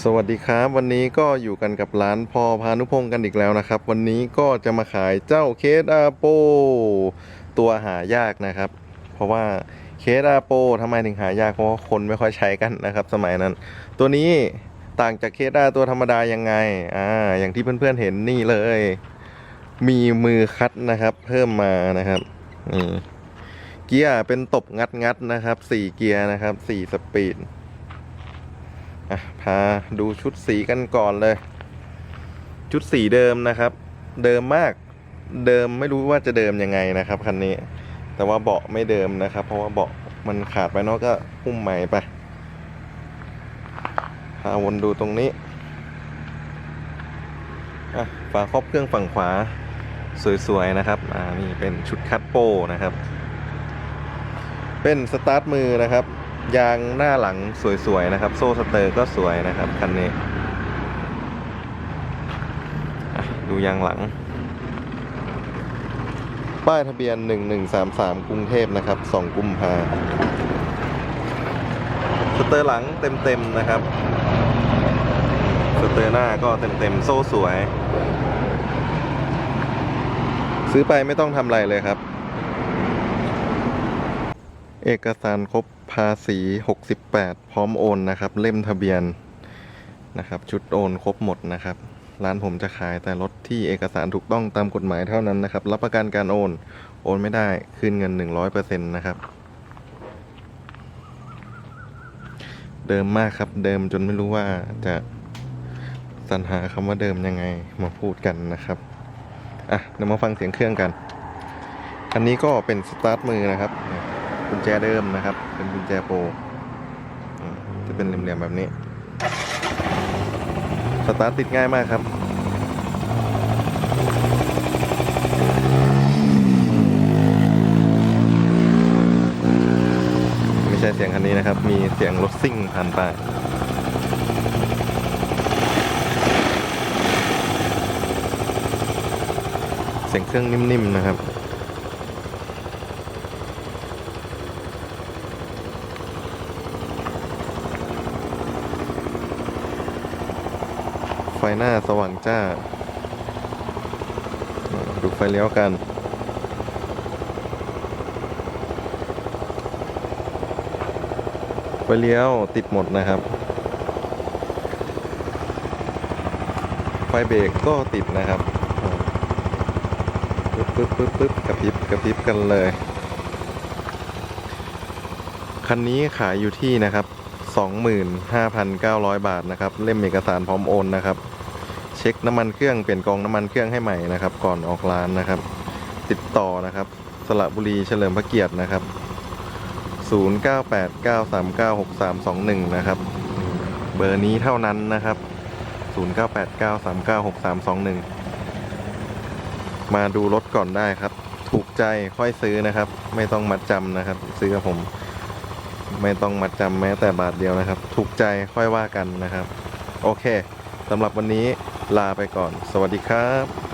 สวัสดีครับ วันนี้ก็อยู่กันกับร้านพอพานุพงศ์กันอีกแล้วนะครับ วันนี้ก็จะมาขายเจ้าเคสอาโป ตัวหายากนะครับ เพราะว่าเคสอาโปทำไมถึงหายากเพราะว่าคนไม่ค่อยใช้กันนะครับ สมัยนั้น ตัวนี้ต่างจากเคสอาตัวธรรมดายังไงอ่าอย่างที่เพื่อนๆเห็นนี่เลย มีมือคัดนะครับ เพิ่มมานะครับนี่เกียร์เป็นตบงัดๆนะครับสี่เกียร์นะครับสี่สปีด อะพาดูชุดสีกันก่อนเลย ชุดสีเดิมนะครับ เดิมมากเดิมไม่รู้ว่าจะเดิมยังไงนะครับคันนี้ แต่ว่าเบาะไม่เดิมนะครับ เพราะว่าเบาะมันขาดไปเนอกก็หุ้มใหม่ไปพาวนดูตรงนี้ฝาครอบเครื่องฝั่งขวาสวยๆนะครับ อ่านี่เป็นชุดคัตโปนะครับ เป็นสตาร์ทมือนะครับ ยางหน้าหลังสวยๆนะครับ โซ่สเตอร์ก็สวยนะครับคันนี้ดูยางหลัง ป้ายทะเบียน 1133 กรุงเทพนะครับ 2 กุมภาสเตอร์หลังเต็มๆนะครับ สเตอร์หน้าก็เต็มๆ โซ่สวย ซื้อไปไม่ต้องทำอะไรเลยครับ เอกสารครบภาษี 68 พร้อมโอนนะครับ เล่มทะเบียนนะครับ ชุดโอนครบหมดนะครับ ร้านผมจะขายแต่รถที่เอกสารถูกต้องตามกฎหมายเท่านั้นนะครับ รับประกันการโอน โอนไม่ได้คืนเงิน 100%นะครับ เดิมมากครับ เดิมจนไม่รู้ว่าจะสรรหาคำว่าเดิมยังไงมาพูดกันนะครับ อะเดี๋ยวมาฟังเสียงเครื่องกันคันนี้ก็เป็นสตาร์ทมือนะครับ กุญแจเดิมนะครับ เป็นกุญแจโปรจะเป็นเหลี่ยมๆแบบนี้ สตาร์ทติดง่ายมากครับไม่ใช่เสียงคันนี้นะครับ มีเสียงรถซิ่งผ่านไป เสียงเครื่องนิ่มๆนะครับ ไฟหน้าสว่างจ้า ดูไฟเลี้ยวกัน ไฟเลี้ยวติดหมดนะครับ ไฟเบรกก็ติดนะครับปึ๊บปึ๊บปึ๊บปึ๊บกระพริบกระพริบกันเลย คันนี้ขายอยู่ที่นะครับ25,900 บาทนะครับ เล่มเอกสารพร้อมโอนนะครับ เช็คน้ำมันเครื่องเปลี่ยนกองน้ำมันเครื่องให้ใหม่นะครับ ก่อนออกร้านนะครับ ติดต่อนะครับ สระบุรีเฉลิมพระเกียรตินะครับ 0989396321 นะครับ เบอร์นี้เท่านั้นนะครับ 0989396321 มาดูรถก่อนได้ครับ ถูกใจค่อยซื้อนะครับ ไม่ต้องมัดจำนะครับ ซื้อกับผม ไม่ต้องมัดจำแม้แต่บาทเดียวนะครับ ถูกใจค่อยว่ากันนะครับ โอเคสำหรับวันนี้ ลาไปก่อน สวัสดีครับ